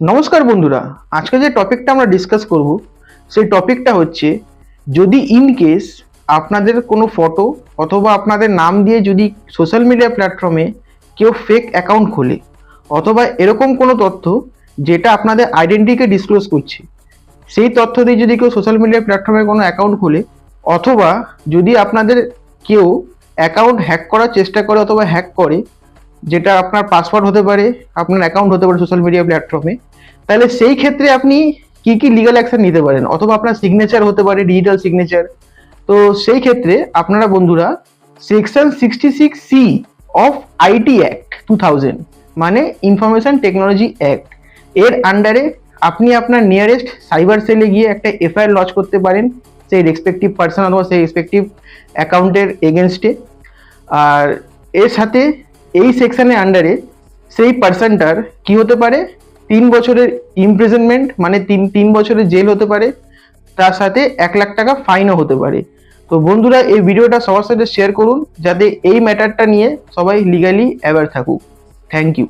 নমস্কার বন্ধুরা, আজকে যে টপিকটা আমরা ডিসকাস করব, সেই টপিকটা হচ্ছে, যদি ইন কেস আপনাদের কোনো ফটো অথবা আপনাদের নাম দিয়ে যদি সোশ্যাল মিডিয়া প্ল্যাটফর্মে কেউ ফেক অ্যাকাউন্ট খোলে, অথবা এরকম কোনো তথ্য যেটা আপনাদের আইডেন্টিটিকে ডিসক্লোজ করছে, সেই তথ্য দিয়ে যদি কেউ সোশ্যাল মিডিয়া প্ল্যাটফর্মে কোনো অ্যাকাউন্ট খোলে, অথবা যদি আপনাদের কেউ অ্যাকাউন্ট হ্যাক করার চেষ্টা করে অথবা হ্যাক করে যেটা আপনার পাসওয়ার্ড হতে পারে, আপনার অ্যাকাউন্ট হতে পারে সোশ্যাল মিডিয়া প্ল্যাটফর্মে তাহলে সেই ক্ষেত্রে আপনি কি কি লিগাল অ্যাকশন নিতে পারেন? অথবা আপনার সিগনেচার হতে পারে ডিজিটাল সিগনেচার তো সেই ক্ষেত্রে আপনারা বন্ধুরা section sixty six C of IT act two thousand মানে ইনফরমেশন টেকনোলজি অ্যাক্ট এর আন্ডারে আপনি আপনার নিয়ারেস্ট সাইবার সেলে গিয়ে একটা এফআইআর লঞ্চ করতে পারেন, সেই রেসপেক্টিভ পার্সন অথবা সেই রেসপেক্টিভ অ্যাকাউন্টের এগেনস্টে আর এর সাথে এই সেকশনের আন্ডারে সেই পার্সনটার কি হতে পারে? তিন বছরের ইমপ্রিজনমেন্ট মানে তিন তিন বছরের জেল হতে পারে। তার সাথে এক লাখ টাকা ফাইনও হতে পারে। তো বন্ধুরা, এই ভিডিওটা সবার সাথে শেয়ার করুন, যাতে এই ম্যাটারটা নিয়ে সবাই লিগালি অ্যাওয়ার থাকুক। Thank you